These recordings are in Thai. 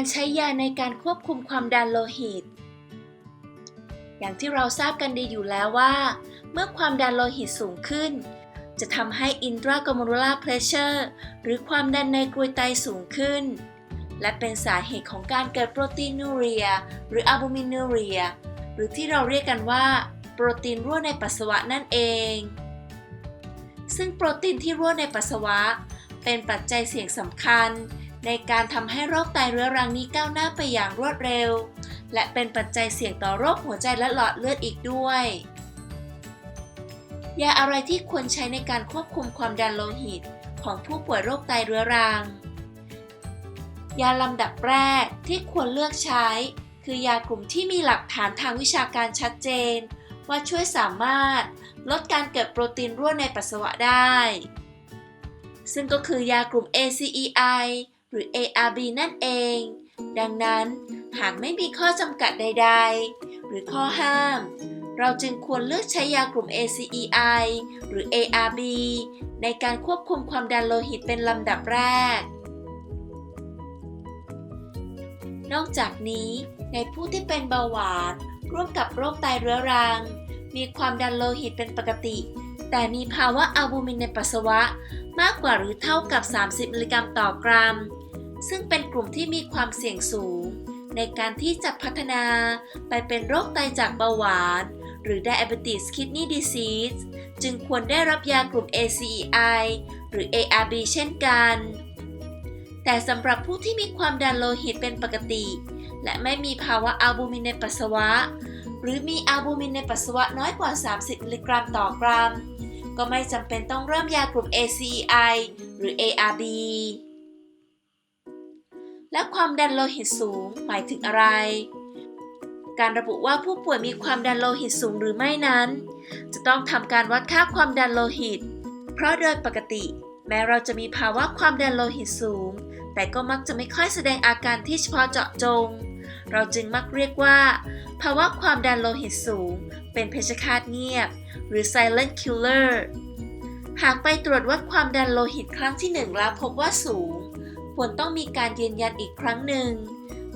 การใช้ยาในการควบคุมความดันโลหิต อย่างที่เราทราบกันดีอยู่แล้วว่า เมื่อความดันโลหิตสูงขึ้น จะทำให้ intraglomerular pressure หรือความดันในกรวยไตสูงขึ้น และเป็นสาเหตุของการเกิดโปรตีนูเรีย หรืออัลบูมินูเรีย หรือที่เราเรียกกันว่า โปรตีนรั่วในปัสสาวะนั่นเอง ซึ่งโปรตีนที่รั่วในปัสสาวะ เป็นปัจจัยเสี่ยงสำคัญ ในการทำให้โรคไตเรื้อรังนี้ก้าวหน้าไปอย่างรวดเร็ว และเป็นปัจจัยเสี่ยงต่อโรคหัวใจและหลอดเลือดอีกด้วย ยาอะไรที่ควรใช้ในการควบคุมความดันโลหิต ของผู้ป่วยโรคไตเรื้อรัง ยาลำดับแรกที่ควรเลือกใช้ คือยากลุ่มที่มีหลักฐานทางวิชาการชัดเจน ว่าช่วยสามารถลดการเกิดโปรตีนรั่วในปัสสาวะได้ ซึ่งก็คือยากลุ่ม ACEI หรือ ARB นั่นเอง ดังนั้นหากไม่มีข้อจำกัดใด ๆ หรือข้อห้าม เราจึงควรเลือกใช้ยากลุ่ม ACEI หรือ ARB ในการควบคุมความดันโลหิตเป็นลำดับแรก นอกจากนี้ในผู้ที่เป็นเบาหวาน ร่วมกับโรคไตเรื้อรัง มีความดันโลหิตเป็นปกติ แต่มีภาวะอัลบูมินในปัสสาวะมากกว่าหรือเท่ากับ 30 มิลลิกรัมต่อกรัม ซึ่งเป็นกลุ่มที่มีความเสี่ยงสูง ในการที่จะพัฒนาไปเป็นโรคไตจากเบาหวาน หรือ diabetes kidney disease จึงควรได้รับยากลุ่ม ACEI หรือ ARB เช่นกัน แต่สำหรับผู้ที่มีความดันโลหิตเป็นปกติ และไม่มีภาวะอัลบูมินในปัสสาวะ หรือมีอัลบูมินในปัสสาวะน้อยกว่า 30 มิลลิกรัมต่อกรัม ก็ไม่จำเป็นต้องเริ่มยากลุ่ม ACEI หรือ ARB และความดันโลหิตสูงหมายถึงอะไร การระบุว่าผู้ป่วยมีความดันโลหิตสูงหรือไม่นั้น จะต้องทำการวัดค่าความดันโลหิต เพราะโดยปกติ แม้เราจะมีภาวะความดันโลหิตสูง แต่ก็มักจะไม่ค่อยแสดงอาการที่เฉพาะเจาะจง เราจึงมักเรียกว่า ภาวะความดันโลหิตสูง เป็นเพชฌฆาตเงียบ หรือ silent killer หากไปตรวจวัดความดันโลหิตครั้งที่ 1 แล้วพบว่าสูง ควรต้องมีการยืนยันอีกครั้งหนึ่ง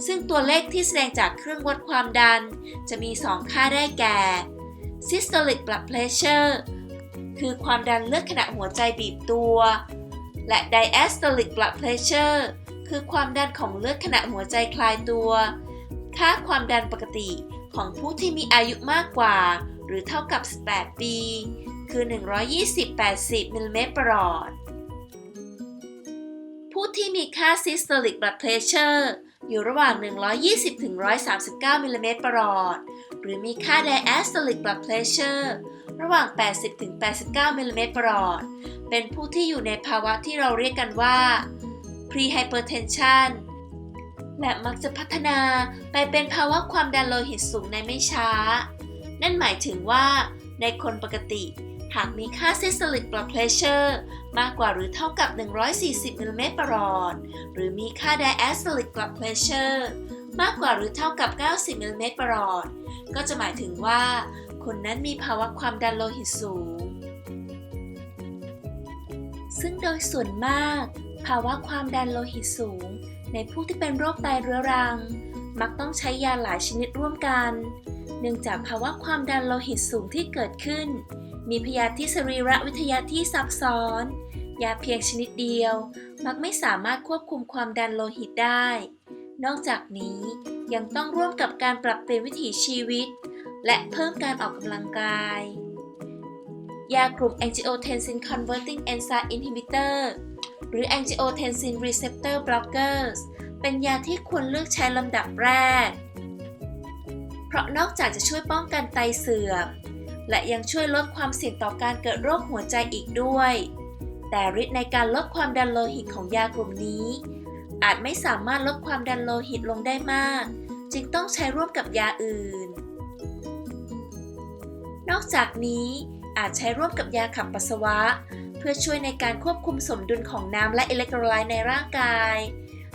ซึ่งตัวเลขที่แสดงจากเครื่องวัดความดัน จะมี 2 ค่าได้แก่ systolic blood pressure คือความดันเลือดขณะหัวใจบีบตัว และ diastolic blood pressure คือความดันของเลือดขณะหัวใจคลายตัว ค่าความดันปกติของผู้ที่มีอายุมากกว่า หรือเท่ากับ 18 ปี คือ 120-80มิลลิเมตรประหลอด ที่มีค่า systolic blood pressure อยู่ระหว่าง 120-139มิลลิเมตรประหลอด หรือมีค่า diastolic blood pressure ระหว่าง 80-89มิลลิเมตรประหลอด เป็นผู้ที่อยู่ในภาวะที่เราเรียกกันว่า prehypertension และมักจะพัฒนาไปเป็นภาวะความดันโลหิตสูงในไม่ช้า นั่นหมายถึงว่า ในคนปกติ หากมีค่า systolic blood pressure มากกว่าหรือเท่ากับ 140มิลลิเมตรประหลอดหรือมีค่า diastolic blood pressure มากกว่าหรือเท่ากับ 90มิลลิเมตรประหลอดก็จะหมายถึงว่า คนนั้นมีภาวะความดันโลหิตสูง ซึ่งโดยส่วนมาก ภาวะความดันโลหิตสูง ในผู้ที่เป็นโรคไตเรื้อรัง มักต้องใช้ยาหลายชนิดร่วมกัน เนื่องจากภาวะความดันโลหิตสูงที่เกิดขึ้น มีพยาธิสรีรวิทยาที่ซับซ้อน ยาเพียงชนิดเดียว มักไม่สามารถควบคุมความดันโลหิตได้ นอกจากนี้ยังต้องร่วมกับการปรับเปลี่ยนวิถีชีวิต และเพิ่มการออกกำลังกาย ยากลุ่ม angiotensin converting enzyme inhibitor หรือ angiotensin receptor blockers เป็นยาที่ควรเลือกใช้ลำดับแรก ราะนอกจากจะช่วยป้องกันไตเสื่อม และยังช่วยลดความเสี่ยงต่อการเกิดโรคหัวใจอีกด้วย แต่ฤทธิ์ในการลดความดันโลหิตของยากลุ่มนี้ อาจไม่สามารถลดความดันโลหิตลงได้มาก จึงต้องใช้ร่วมกับยาอื่น นอกจากนี้อาจใช้ร่วมกับยาขับปัสสาวะ เพื่อช่วยในการควบคุมสมดุลของน้ำและอิเล็กโทรไลต์ในร่างกาย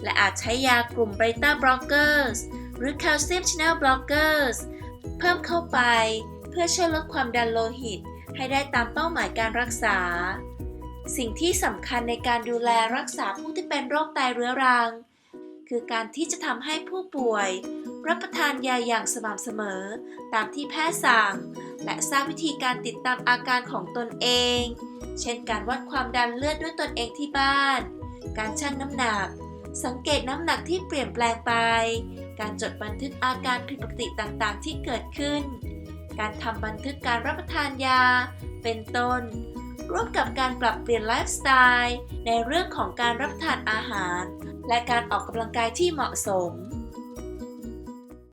และอาจใช้ยากลุ่มเบต้าบล็อกเกอร์ หรือแคลเซียมช n นลบล็อกเกอร์สเพิ่มเข้าไป เพื่อช่วยลดความดันโลหิต ให้ได้ตามเป้าหมายการรักษา สิ่งที่สำคัญในการดูแลรักษาผู้ที่เป็นโรคไตเรื้อรัง คือการที่จะทำให้ผู้ป่วย รับประทานยาอย่างสม่ำเสมอ ตามที่แพทย์สั่ง และทราบวิธีการติดตามอาการของตนเอง เช่นการวัดความดันเลือดด้วยตนเองที่บ้าน การชั่งน้ำหนักสังเกตน้ำหนักที่เปลี่ยนแปลงไป การจดบันทึกอาการผิดปกติต่างๆ ที่เกิดขึ้น การทำบันทึกการรับประทานยา เป็นต้น ร่วมกับการปรับเปลี่ยนไลฟ์สไตล์ในเรื่องของการรับประทานอาหาร และการออกกำลังกายที่เหมาะสม